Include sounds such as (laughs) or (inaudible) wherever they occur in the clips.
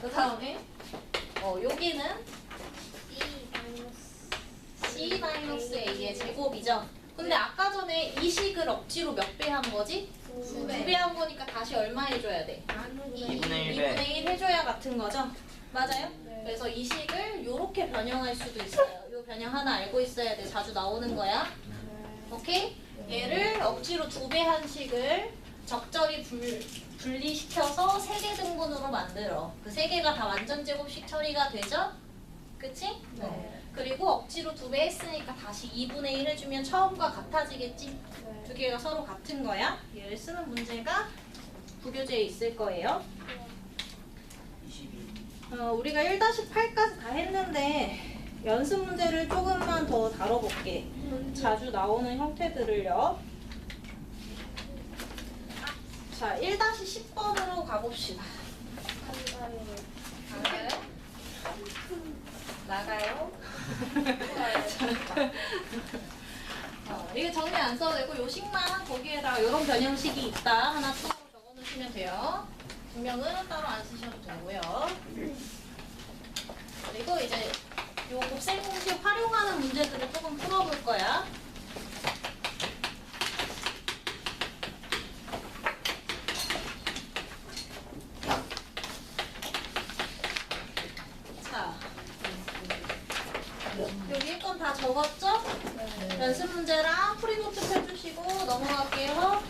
그 다음에 어 여기는 C 마이너스 A의 제곱이죠. 근데 아까 전에 이 식을 억지로 몇 배 한 거지? 두배한 거니까 다시 얼마 해줘야 돼? 2분의 1배 2분의 1 해줘야 같은 거죠? 맞아요? 네. 그래서 이 식을 이렇게 변형할 수도 있어요. 이 변형 하나 알고 있어야 돼. 자주 나오는 거야. 오케이? 얘를 억지로 두 배 한 식을 적절히 불, 분리시켜서 세 개 등분으로 만들어. 그 세 개가 다 완전 제곱식 처리가 되죠? 그치? 어. 그리고 억지로 두 배 했으니까 다시 2분의 1 해주면 처음과 같아지겠지? 두 개가 서로 같은 거야. 얘를 쓰는 문제가 부교재에 있을 거예요. 22 어, 우리가 1-8까지 다 했는데 연습 문제를 조금만 더 다뤄볼게. 자주 나오는 형태들을요. 자, 1-10번으로 가봅시다. 나가요? 나가요? 어, 이게 정리 안 써도 되고 요식만 거기에다가 이런 변형식이 있다 하나 또 적어놓으시면 돼요. 분명은 따로 안 쓰셔도 되고요. 그리고 이제 요 곱셈 공식 활용하는 문제들을 조금 풀어볼 거야. 자, 여기 1건 다 적었죠? 연습 문제랑 프리노트 펴주시고 넘어갈게요.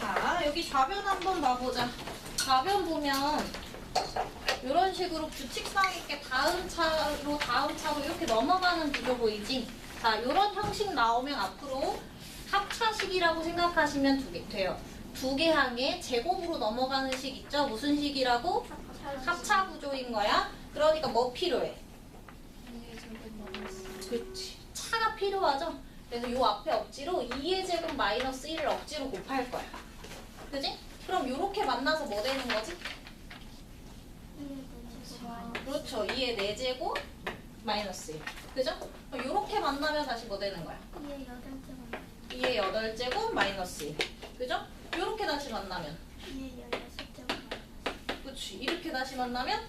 자, 여기 좌변 한번 봐보자. 좌변 보면 이런 식으로 규칙상 있게 다음 차로 다음 차로 이렇게 넘어가는 구조 보이지? 자, 이런 형식 나오면 앞으로 합차식이라고 생각하시면 두 개, 돼요. 두 개 항에 제곱으로 넘어가는 식 있죠? 무슨 식이라고? 합차 구조인 거야. 그러니까 뭐 필요해? 그렇지. 차가 필요하죠? 그래서 요 앞에 억지로 2의 제곱 마이너스 1을 억지로 곱할 거야. 그지? 그럼 요렇게 만나서 뭐 되는 거지? 그렇죠. 2의 4제곱 마이너스 1. 그죠? 그럼 요렇게 만나면 다시 뭐 되는 거야? 2의 8제곱 마이너스 1. 그죠? 요렇게 다시 만나면. 그렇지. 이렇게 다시 만나면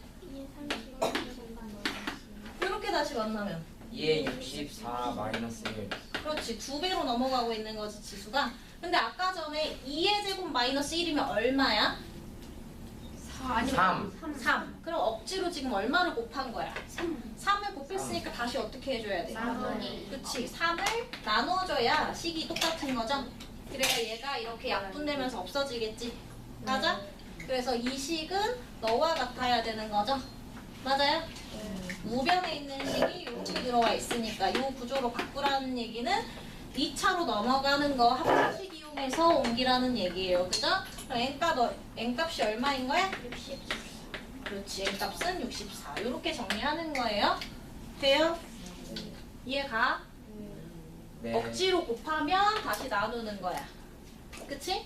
요렇게 다시 만나면. 2에 64 마이너스 1 그렇지. 두 배로 넘어가고 있는 거지, 지수가. 근데 아까 전에 2의 제곱 마이너스 1이면 얼마야? 3 3. 그럼 억지로 지금 얼마를 곱한 거야? 3을 곱했으니까 다시 어떻게 해줘야 돼? 나누기. 그치. 3을 나눠줘야 식이 똑같은 거죠? 그래야 얘가 이렇게 약분되면서 없어지겠지? 맞아? 그래서 이 식은 너와 같아야 되는 거죠? 맞아요? 우변에 있는 식이 이렇게 들어와 있으니까 이 구조로 바꾸라는 얘기는 2차로 넘어가는 거 합차식 이용해서 옮기라는 얘기예요. 그죠? 그럼 n값, 어- n값이 얼마인 거야? 60. 그렇지. n값은 64. 이렇게 정리하는 거예요. 돼요? 이해가? 네 억지로 곱하면 다시 나누는 거야. 그치?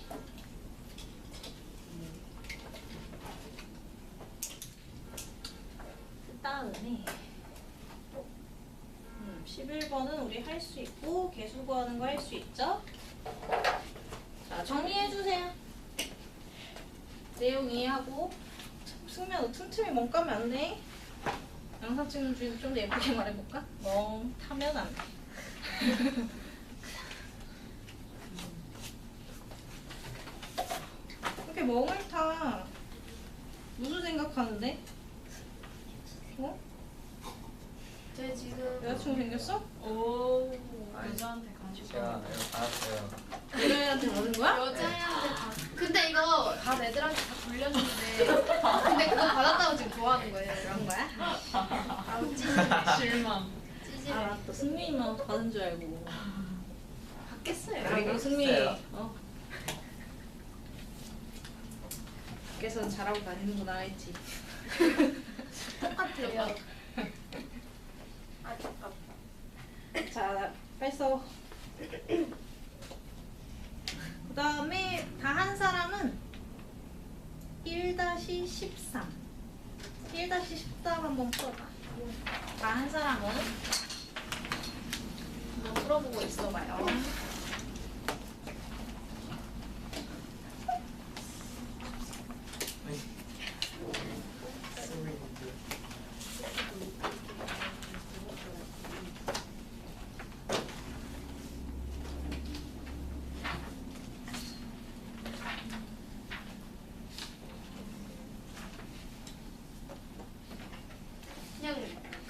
그 다음에 음, 11번은 우리 할 수 있고 개수 구하는 거 할 수 있죠? 자 정리해주세요. 내용 이해하고 너 틈틈이 멍 까면 안 돼. 영상 찍는 중에 좀 더 예쁘게 (laughs) 말해볼까? 멍 타면 안 돼. (laughs) 이렇게 멍을 타. 무슨 생각하는데? 어? 제 지금 여자친구 생겼어? 오 여자한테 관심 제가 이거 받았어요 여자애한테 받은 거야? 여자애한테 다 근데 이거 다 애들한테 다 돌렸는데 근데 그거 받았다고 지금 좋아하는 거예요 그런 거야? 아우 찌 실망. 찌질 알았어. 승민이만 받은 줄 알고. 받겠어요 그리고 승민이, 있어요. 어. 밖에서는 잘하고 다니는구나 했지. 똑같아요 자, 써. 그 다음에 다 한 사람은 1-13. 1-13 한번 풀어봐. 다 한 사람은 한번 풀어보고 있어봐요. 그냥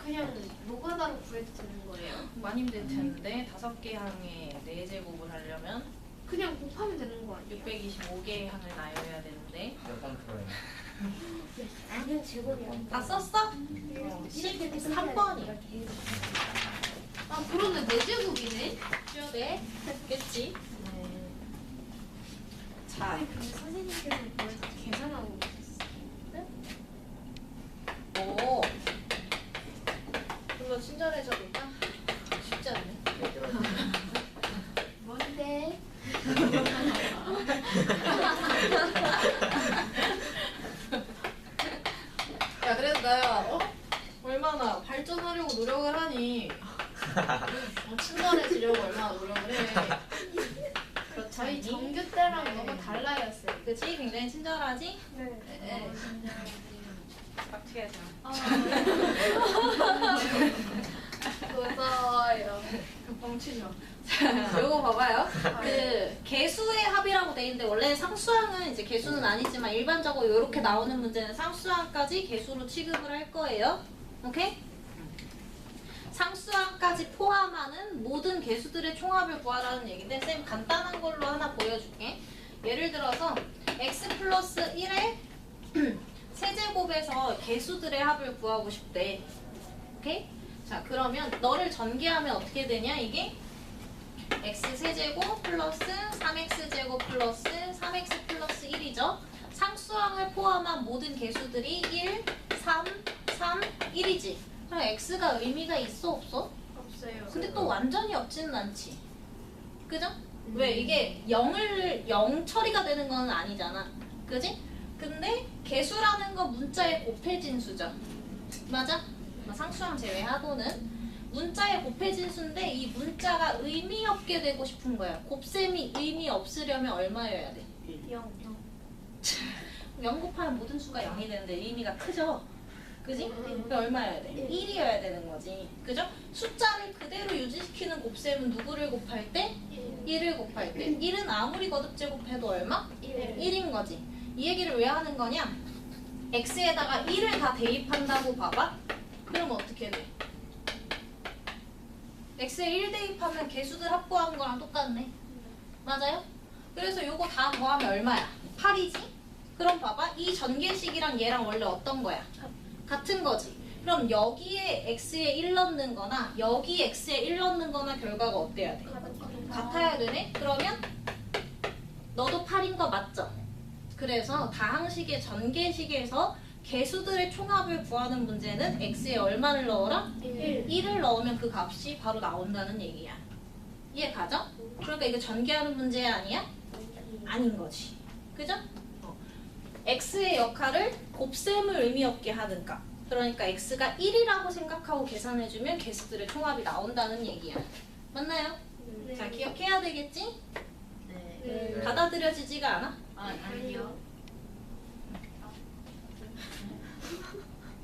그냥 노가다로 구해도 되는 거예요. 많이 힘들 텐데 다섯 개 항에 네 제곱을 하려면 그냥 곱하면 되는 거 아니에요? 625개 항을 나열해야 되는데 몇번 풀어요? 아니요 제곱이요. 다 썼어? 어, 13번이야. 아 그러네 네 제곱이네. 네, 됐겠지? 자, 근데 선생님께서 계산하고 계셨어요? 오. 볼까? 쉽지 않네. (laughs) 뭔데? (laughs) 야, 그래도 나야, 어? 얼마나 발전하려고 노력을 하니. 어, 친절해지려고 얼마나 노력을 해. 저희 않니? 정규 때랑 너무 달라요, 쌤. 그치? 굉장히 친절하지? 네. 네. 빡치게 하지 마. 무서워요. 뻥치지 마. 자, 요거 봐봐요. 그 개수의 합이라고 돼 있는데 원래 상수항은 이제 개수는 아니지만 일반적으로 이렇게 나오는 문제는 상수항까지 개수로 취급을 할 거예요. 오케이? 상수항까지 포함하는 모든 개수들의 총합을 구하라는 얘기인데 쌤 간단한 걸로 하나 보여줄게. 예를 들어서 x 플러스 1의 (clears throat) 세제곱에서 개수들의 합을 구하고 싶대. 오케이? 자 그러면 너를 전개하면 어떻게 되냐 이게 x 세제곱 플러스 3x 제곱 플러스 3x 플러스 1이죠. 상수항을 포함한 모든 개수들이 1, 3, 3, 1이지. 그럼 x가 의미가 있어 없어? 없어요. 근데 또 완전히 없지는 않지. 그죠? 왜 이게 0을 0 처리가 되는 건 아니잖아. 그지? 근데 개수라는 건 문자에 곱해진 수죠. 맞아? 뭐 상수항 제외하고는 문자에 곱해진 수인데 이 문자가 의미 없게 되고 싶은 거야. 곱셈이 의미 없으려면 얼마여야 돼? 0. 0 곱하면 모든 수가 0이 되는데 의미가 크죠? 그지? 그럼 얼마여야 돼? 1이어야 되는 거지. 그죠? 숫자를 그대로 유지시키는 곱셈은 누구를 곱할 때? 1을 곱할 때. 1은 아무리 거듭 제곱해도 얼마? 1인 거지. 이 얘기를 왜 하는 거냐? x에다가 1을 다 대입한다고 봐봐. 그럼 어떻게 돼? x에 1 대입하면 개수들 합구한 거랑 똑같네. 맞아요? 그래서 요거 다 더하면 얼마야? 8이지? 그럼 봐봐. 이 전개식이랑 얘랑 원래 어떤 거야? 같은 거지. 그럼 여기에 x에 1 넣는 거나 여기 x에 1 넣는 거나 결과가 어때야 돼? 같아야 되네? 그러면 너도 8인 거 맞죠? 그래서 다항식의 전개식에서 개수들의 총합을 구하는 문제는 x에 얼마를 넣어라? 1을 넣으면 그 값이 바로 나온다는 얘기야. 이해 가죠? 그러니까 이거 전개하는 문제 아니야? 아닌 거지. 그죠? 어. x의 역할을 곱셈을 의미 없게 하는 값. 그러니까 x가 1이라고 생각하고 계산해주면 개수들의 총합이 나온다는 얘기야. 맞나요? 자, 기억해야 되겠지? 네. 받아들여지지가 않아? 아, 아니요.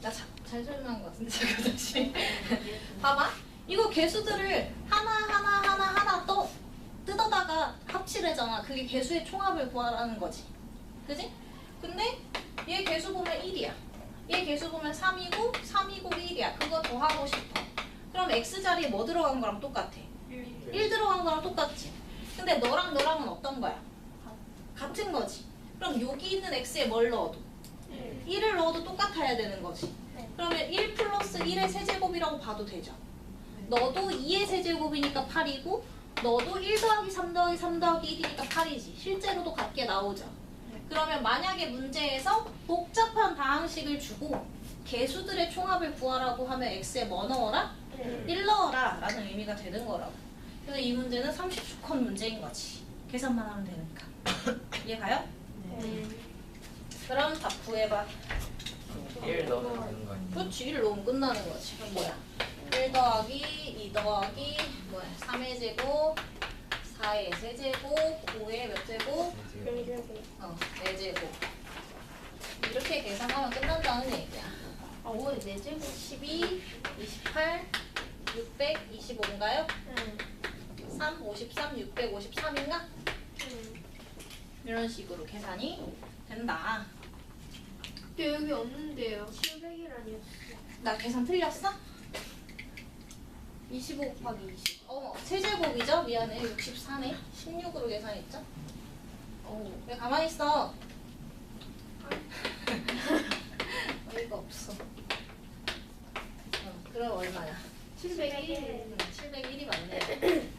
나잘 설명한 것 같은데 (laughs) 제가 다시. 봐봐. 이거 개수들을 하나 하나 하나 하나 또 뜯어다가 합치래잖아. 그게 개수의 총합을 구하라는 거지. 그지? 근데 얘 개수 보면 1이야. 얘 개수 보면 3이고 3이고 1이야. 그거 더하고 싶어. 그럼 x자리에 뭐 들어간 거랑 똑같아? 1 들어간 거랑 똑같지. 근데 너랑 너랑은 어떤 거야? 같은 거지. 그럼 여기 있는 x에 뭘 넣어도 1을 넣어도 똑같아야 되는 거지. 그러면 1 플러스 1의 세제곱이라고 봐도 되죠. 너도 2의 세제곱이니까 8이고 너도 1 더하기 3 더하기 3 더하기 1이니까 8이지. 실제로도 같게 나오죠. 그러면 만약에 문제에서 복잡한 다항식을 주고 개수들의 총합을 구하라고 하면 x에 뭐 넣어라? 1 넣어라 라는 의미가 되는 거라고. 그래서 이 문제는 30수컷 문제인 거지. 계산만 하면 되니까. (laughs) 이해 가요? 그럼 답 구해봐. 1 넣으면 되는 거 아니에요? 그렇지 1 넣으면 끝나는 거지 그럼 뭐야? 1 더하기 2 더하기 뭐야? 3의 제곱 4의 세제곱 5의 몇 제곱? 어 4제곱. 이렇게 계산하면 끝난다는 얘기야. 아, 5에 4제곱 12 28 625인가요? 3 53 653인가? 이런 식으로 계산이 된다 근데 여기 없는데요. 700이라니요. 나 계산 틀렸어? 25 곱하기 20. 어머, 세제곱이죠? 미안해. 64네. 16으로 계산했죠? 어, 왜 가만히 있어? (laughs) 어이가 없어. 어, 그럼 얼마야? 701. 701이 맞네.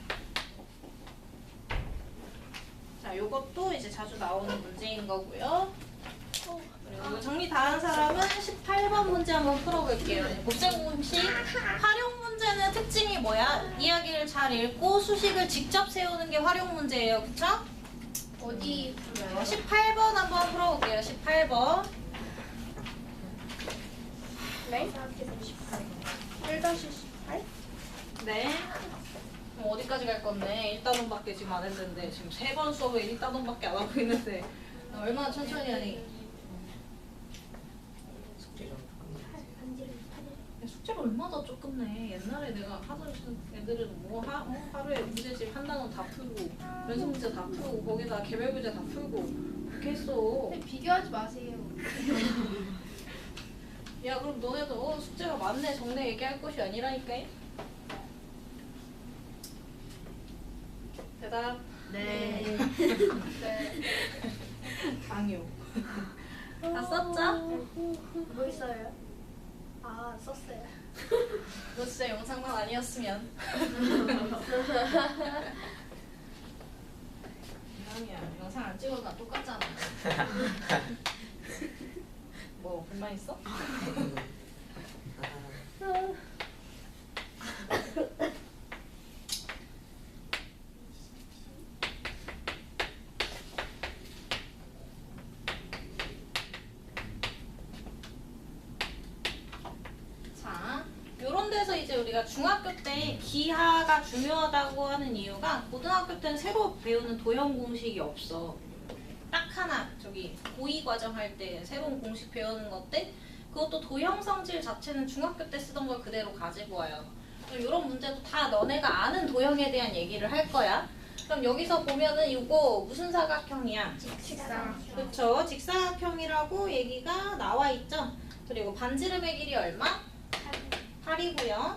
자, 요것도 이제 자주 나오는 문제인 거고요. 이거 정리 다 한 사람은 18번 문제 한번 풀어볼게요. 곱셈 공식 활용 문제는 특징이 뭐야? 이야기를 잘 읽고 수식을 직접 세우는 게 활용 문제예요. 그쵸? 어디 어, 풀어요? 18번 한번 풀어볼게요. 18번. 네? 18. 1-18? 네. 그럼 어디까지 갈 건데? 1단원밖에 지금 안 했는데 지금 세 번 수업에 1단원밖에 안 하고 있는데 나 얼마나 천천히 하니? 숙제 좀 반지를 야, 숙제가 얼마나 조금네. 옛날에 내가 하던 시- 애들은 뭐 하, 어? 하루에 문제집 한 단원 다 풀고 연습 문제 다 풀고 거기다 개별 문제 다 풀고 그렇게 했어. 근데 비교하지 마세요. (laughs) 야 그럼 너네도 어, 숙제가 많네 적네 얘기할 것이 아니라니까. 대답. 네. 네. (laughs) 강요. 다 썼죠? 뭐 있어요? 아, 썼어요. (laughs) 너 진짜 영상만 아니었으면. 이상이야. 영상 안 찍어도 나 똑같잖아. (laughs) 뭐 불만 있어? (laughs) 자, 요런 데서 이제 우리가 중학교 때 기하가 중요하다고 하는 이유가 고등학교 때는 새로 배우는 도형 공식이 없어. 딱 하나 저기 고이 과정 할 때 새로운 공식 배우는 건데 그것도 도형 성질 자체는 중학교 때 쓰던 걸 그대로 가지고 와요. 이런 문제도 다 너네가 아는 도형에 대한 얘기를 할 거야. 그럼 여기서 보면은 이거 무슨 사각형이야? 식사. 그렇죠. 직사각형이라고 얘기가 나와 있죠. 그리고 반지름의 길이 얼마? 8이고요.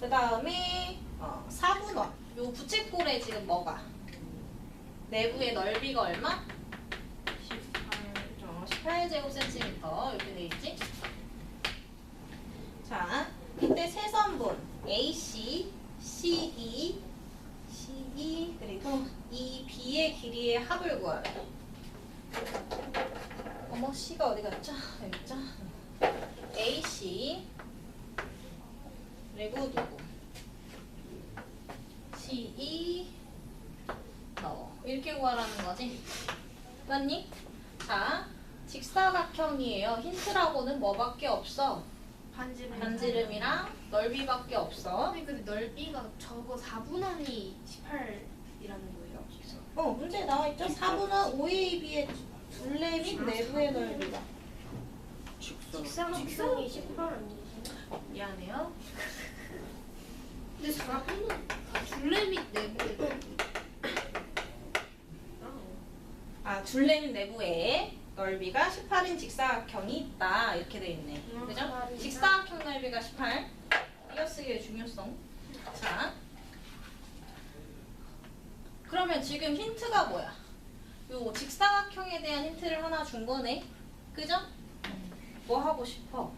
그 다음에 어, 4분원. 요 부채꼴에 지금 뭐가? 내부의 넓이가 얼마? 18. 18제곱 센티미터 이렇게 돼 있지? 자, 이때 세선분 AC, CE, CE 그리고 이 B의 길이의 합을 구하래. 어머 C가 어디 갔죠? 여기 있죠? AC 그리고 CE 너 이렇게 구하라는 거지? 맞니? 자, 직사각형이에요. 힌트라고는 뭐밖에 없어? 반지름. 반지름이랑 넓이밖에 없어. 아니 근데 넓이가 저거 4분원이 18이라는 거예요. 어, 문제 나와 있죠? 4분은 5AB의 둘레 및 내부의 넓이가. 직사각형이 18 아니에요? 미안해요. 근데 4분원 둘레 및 내부에 아, 둘레 및 내부에 넓이가 18인 직사각형이 있다. 이렇게 돼 있네. 음, 그죠? 18이다. 직사각형 넓이가 18. 띄어쓰기의 중요성. 자. 그러면 지금 힌트가 뭐야? 요 직사각형에 대한 힌트를 하나 준 거네. 그죠? 뭐 하고 싶어?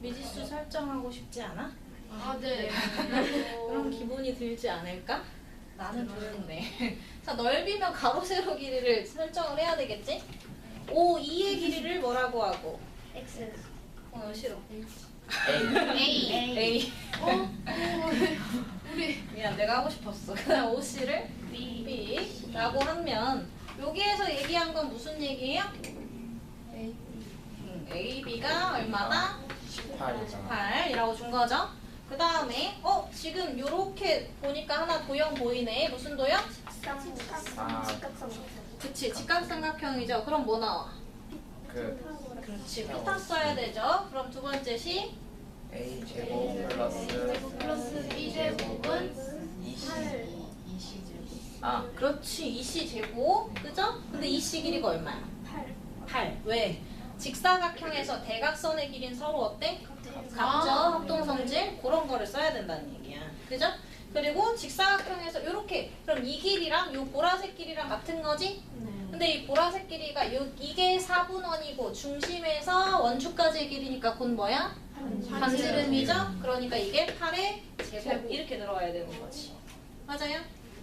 미지수 설정하고 싶지 않아? 아 네. 그런 기분이 들지 않을까? 나는 드는데. (laughs) 자, 넓이면 가로 세로 길이를 설정을 해야 되겠지? O 2의 길이를 뭐라고 하고? X. 어, 싫어. A. A. 어? 우리 미안, 내가 하고 싶었어. 그다음 O C를 B. B라고 하면 여기에서 얘기한 건 무슨 얘기예요? A. 음, A, B가 얼마나? 18이잖아 8이라고 준 거죠. 그 다음에 어 지금 요렇게 보니까 하나 도형 보이네. 무슨 도형? 아. 직각삼각형. 그치 직각삼각형이죠. 그럼 뭐 나와? 그 그렇지 피타 써야 되죠. 그럼 두 번째 시 A 제곱 플러스 B 제곱은 20아 그렇지 2c 제곱 그죠? 근데 2c 길이가 얼마야? 8. 8 왜? 직사각형에서 대각선의 길이는 서로 어때? 같죠? 아. 합동성질 그런 거를 써야 된다는 얘기야. 그죠? 그리고 직사각형에서 이렇게 그럼 이 길이랑 요 보라색 길이랑 같은 거지? 근데 이 보라색 길이가 요 이게 4분원이고 중심에서 원축까지의 길이니까 곧 뭐야? 반지름이죠? 그러니까 이게 8의 제곱 이렇게 들어가야 되는 거지. 맞아요?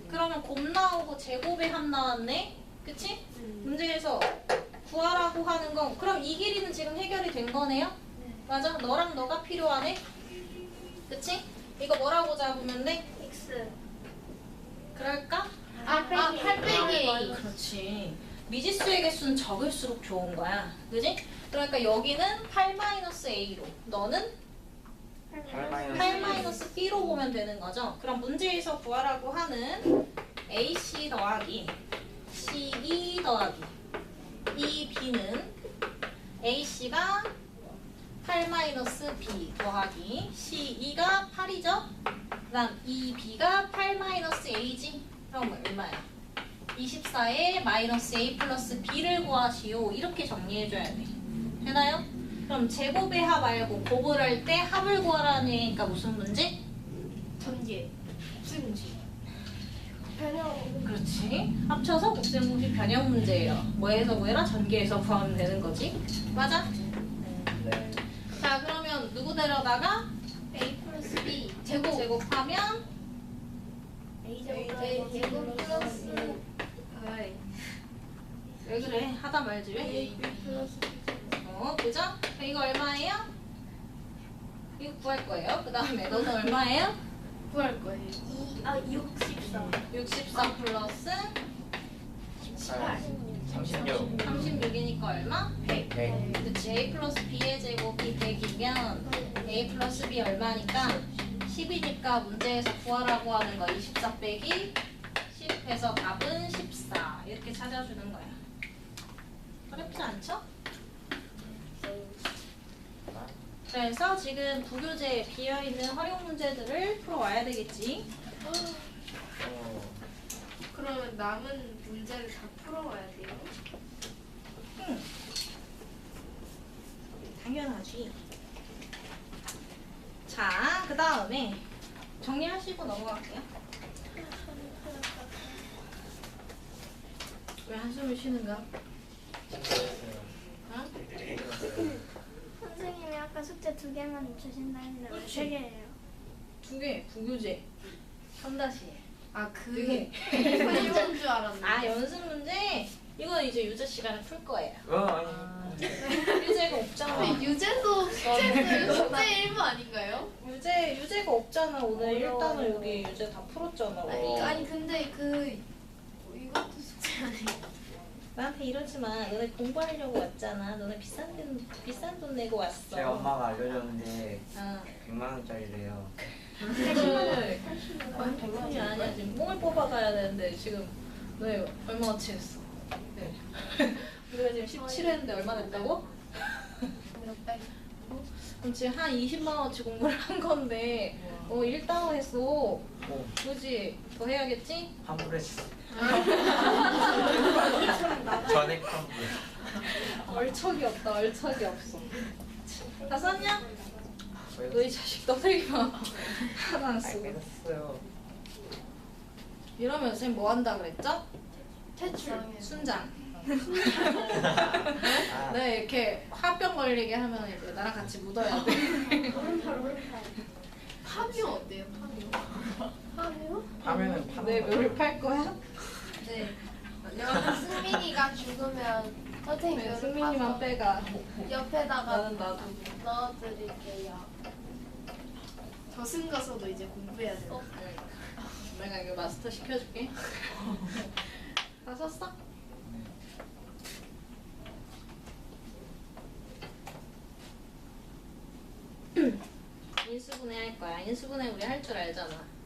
그러면 곱 나오고 제곱의 합 나왔네? 그치? 문제에서 구하라고 하는 건 그럼 이 길이는 지금 해결이 된 거네요? 맞아? 너랑 너가 필요하네? 그치? 이거 뭐라고 잡으면 돼? X. 그럴까? 아, 8 빼기 그렇지. 미지수의 개수는 적을수록 좋은 거야. 그지? 그러니까 여기는 8-A로 너는 8 마이너스 8-B로 보면 되는 거죠. 그럼 문제에서 구하라고 하는 AC 더하기 CE 더하기 이 B는 AC가 8-B 더하기 CE가 8이죠? 그 다음 이 B가 8-A지? 그럼 얼마야? 24에 마이너스 A 플러스 B를 구하시오. 이렇게 정리해줘야 돼. 되나요? 그럼 제곱의 합 말고 곱을 할 때 합을 구하라는 얘기니까 무슨 문제? 전개 곱셈문제 변형. 그렇지. 합쳐서 곱셈공식 변형 문제예요. 뭐에서 구해라? 전개에서 구하면 되는 거지. 맞아? 네 자 그러면 누구 데려다가 A 플러스 B 제곱 제곱하면 A 제곱 제곱 플러스 아이 왜 그래? 하다 말지 왜? A 플러스 어 그죠? 이거 얼마예요? 이거 구할 거예요. 그 다음에 너는 얼마예요? 구할 거예요 2. 아 64. 64 플러스 18 36 36이니까 얼마? 100 100 그치 A 플러스 B의 제곱이 100이면 A 플러스 B 얼마니까 10이니까 문제에서 구하라고 하는 거 24 빼기 10해서 답은 14 이렇게 찾아주는 거야 어렵지 않죠? 그래서 지금 부교재에 비어있는 활용 문제들을 풀어와야 되겠지. 어, 그러면 남은 문제를 다 풀어와야 돼요? 당연하지. 자 그 다음에 정리하시고 넘어갈게요. 왜 한숨을 쉬는가? 응? 두 개만 주신다 했는데 왜. 세 개예요? 두 개, 부교재. 3다시. 아그 두 개. 이건 줄 알았네 아, 연습 문제? 이건 이제 유재 시간에 풀 거예요. 어 아니 유재가 없잖아. 근데 유재도 숙제는 숙제 일부 아닌가요? 유재, 유재가 없잖아. 오늘 일단은 여기 유재 다 풀었잖아. 우리. 어. 아니 근데 그 이것도 숙제 아니에요 나한테 이러지 마. 너네 공부하려고 왔잖아. 너네 비싼 돈, 비싼 돈 내고 왔어. 제 엄마가 알려줬는데 어. 100만 원짜리래요 그래. 아니, 백분이 아니야. 지금 뽕을 뽑아가야 되는데 지금 너희 얼마어치 했어? 네. (laughs) 우리가 지금 17 했는데 얼마? 몇백 그럼 지금 한 20만 원어치 공부를 한 건데 어 1단원 했어. 오 그지? 더 해야겠지? 환불했어 (laughs) 전액 환불 얼척이 없다. 얼척이 없어. 다 썼냐? 왜 너희 자식 떠들기만 하나 안 쓰고. 이러면 선생님 뭐 한다 그랬죠? 퇴출 순장. 아, (laughs) 네 이렇게 화병 걸리게 하면 이제 나랑 같이 묻어야 돼. (laughs) 파묘 어때요 파묘? 파는 내. 묘를 팔 거야? 네 승민이가 죽으면 선생님 네, 파서 빼가. 옆에다가 나는 나도. 넣어드릴게요 저승 가서도 이제 공부해야 돼요 내가 이거 마스터 시켜줄게. (laughs) 다 썼어? 인수분해 할 거야. 인수분해 우리 할 줄 알잖아.